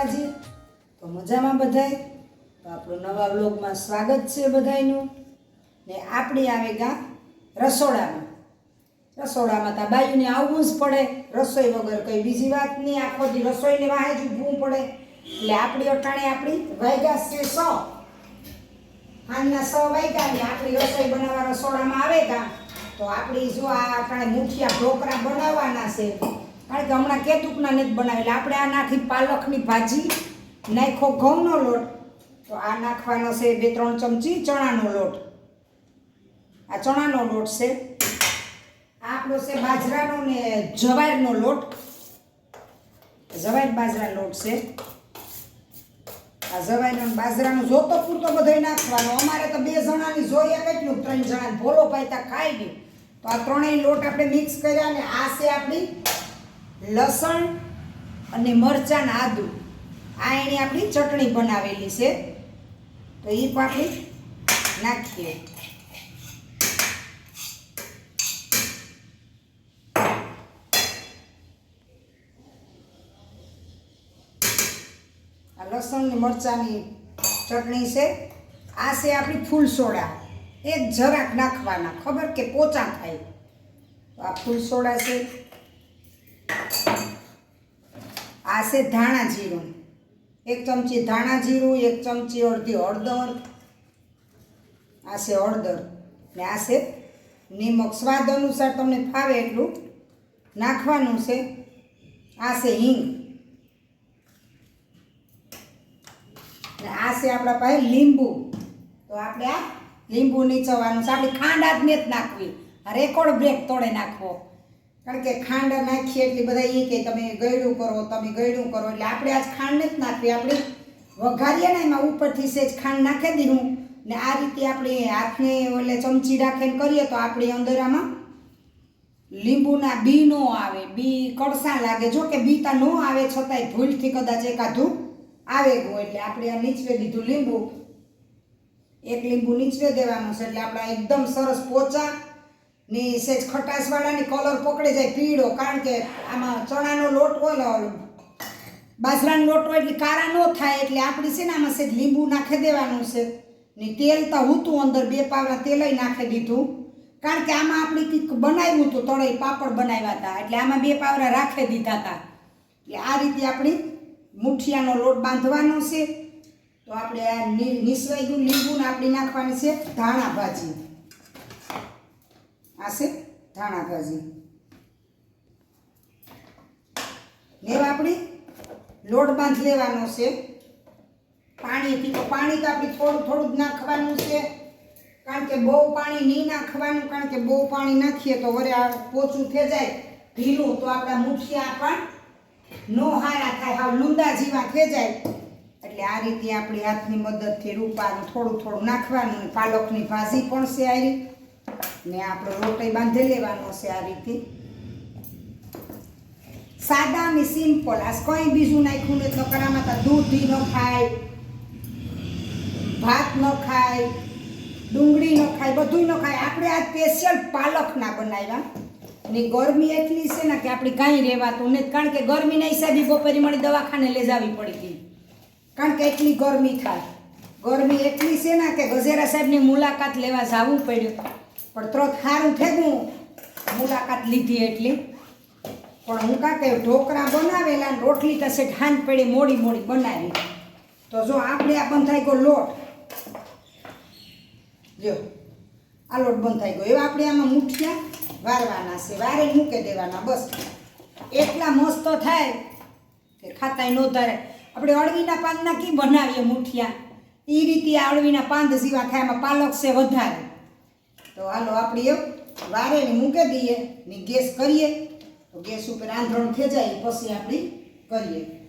માતાજી તો મજામાં બધાય? તો આપણો નવા વ્લોગમાં સ્વાગત છે બધાયનું. ને આપણી આવે ગા રસોડામાં. રસોડામાં તો બાયુને આવવું જ પડે. રસોઈ વગર કંઈ બીજી વાત નહીં. આખો દી રસોઈને વાહે જ ઊભવું પડે. એટલે આપણી અટાણે આપણી વાયગા છે સો. સાંજના સો વાયગા ને આપણી રસોઈ બનાવવા રસોડામાં આવે ગા. તો આપણી જો આ અટાણે મુઠિયા ઢોકરા બનાવવાના છે. કારણ કે હમણાં કેતુકના નથી બનાવેલા. આપણે આ નાખી પાલકની ભાજી, નાખો ઘઉંનો લોટ. તો આ નાખવાનો છે બે, ત્રણ ચમચી ચણાનો લોટ. આ ચણાનો લોટ છે. આ આપણો છે બાજરાનો ને જવારનો લોટ. જવાર બાજરા લોટ છે. આ જવાયનો બાજરાનો જોતો પૂરતો બધો નાખવાનો. અમારે તો બે જણાની જોઈએ કેટલું ત્રણ જણા ભોલો પાયતા ખાઈ ગયું. તો આ ત્રણેય લોટ આપણે મિક્સ કર્યા ને આ છે આપણી લસણ અને મરચાં આદું. આ એની આપણી ચટણી બનાવેલી છે. તો એ પણ આપણે નાખીએ. આ લસણ ને મરચાંની ચટણી છે. આ છે આપણી ફૂલ સોડા એક જરાક નાખવાના. ખબર કે પોચા થાય? આ ફૂલ સોડા છે. આ છે ધાણા જીરું. એક ચમચી ધાણા જીરું, એક ચમચી અડધી હળદર. આ છે હળદર. ને આ છે નિમક. સ્વાદ અનુસાર તમને ફાવે એટલું. નાખવાનું છે. આ છે હિંગ. ને આ છે આપણા પાસે લીંબુ. તો આપણે આ લીંબુ નીચવાનું છે. આપણી ખાંડ જ નાખવી. રેકોર્ડ બ્રેક તોડે નાખવો. કારણ કે ખાંડ નાખીએ એટલે બધા એ કે તમે ગળ્યું કરો, તમે ગળ્યું કરો. એટલે આપણે આજ ખાંડ નથી નાખવી, આપણે વઘારીએ ને એમાં ઉપરથી સેજ ખાંડ નાખી દીધું. ને આ રીતે આપણે હાથને એટલે ચમચી રાખીને કરીએ તો આપણે અંદર આમાં લીંબુના બી નો આવે. બી કડસા લાગે. જો કે બી તા ન આવે છતાંય ભૂલથી કદાચ એકાધું આવે ગયું એટલે આપણે આ નીચવે દીધું લીંબુ. એક લીંબુ નીચવે દેવાનું છે. એટલે આપણા એકદમ સરસ પોચા ની સેજ ખટાશવાળાની કલર પકડી જાય પીળો, કારણ કે આમાં ચણાનો લોટ હોય બાજરાનો લોટ હોય એટલે કારા ન થાય, એટલે આપણી છે ને આમાં સેજ લીંબુ નાખી દેવાનું છે. ને તેલ તો હતું અંદર, બે પાવડા તેલય નાખી દીધું. કારણ કે આમાં આપણે કંઈક બનાવ્યું હતું તળાઈ પાપડ બનાવ્યા હતા, એટલે આમાં બે પાવડા રાખી દીધા હતા. એટલે આ રીતે આપણી મુઠિયાનો લોટ બાંધવાનો છે. તો આપણે આ નિસવાઈ ગયું લીંબુને આપણી નાખવાની છે ધાણા ભાજી. આ ધાણા ભાજી લેવા આપણે લોટ બાંધ લેવાનો છે. પાણીથી તો પાણી તો આપણે થોડું થોડું જ નાખવાનું છે. કારણ કે બહુ પાણી નહીં નાખવાનું, કારણ કે બહુ પાણી નાખીએ તો વરે આ પોચું થઈ જાય. ઢીલું તો આપણા મુઠિયા પણ નો હારા થાય, હાવ લુંદા જેવા થઈ જાય. એટલે આ રીતે આપણી હાથની મદદથી રૂપાનું થોડું થોડું નાખવાનું, પાલકની ભાજી પણ છે આ રીતે ને આપણો રોટઈ બાંધી લેવાનો છે આ રીતે. સાદા ને સિમ્પલ આ કંઈ બીજું નાખ્યું ને તો કરામાં તો દૂધી ન ખાય, ભાત ન ખાય, ડુંગળી ન ખાય બધું ન ખાય. આપણે આ સ્પેશિયલ પાલકના બનાવ્યા. ને ગરમી એટલી છે ને કે આપણે કાંઈ રહેવાતું નથી. કારણ કે ગરમીના હિસાબે બપોરે મળી દવાખાને લઈ જવી પડી હતી. કારણ કે એટલી ગરમી થાય. ગરમી એટલી છે ને કે ગજેરા સાહેબની મુલાકાત લેવા જવું પડ્યું. પણ ત્રોત સારું થયું મુલાકાત લીધી એટલી. પણ હું કાંક ઢોકરા બનાવેલા રોટલી તો છે પડી મોડી મોડી બનાવી. તો જો આપણે આ બંધ થાય ગયો લોટ. જો, આ લોટ બંધ થઈ ગયો. એવા આપણે આમાં મૂઠિયા વારવાના છે. વારે મૂકી દેવાના, બસ. એટલા મસ્ત થાય કે ખાતાય નોધારે આપણે અળવીના પાનના કી બનાવીએ મૂઠિયા? એ રીતે આ અળવીના પાંદ જેવા થાય એમાં પાલક છે વધારે. તો હાલો આપણે એવું વારે ને મૂકી દઈએ ને ગેસ કરીએ. તો ગેસ ઉપર આંધણ થઈ જાય પછી આપણે કરીએ.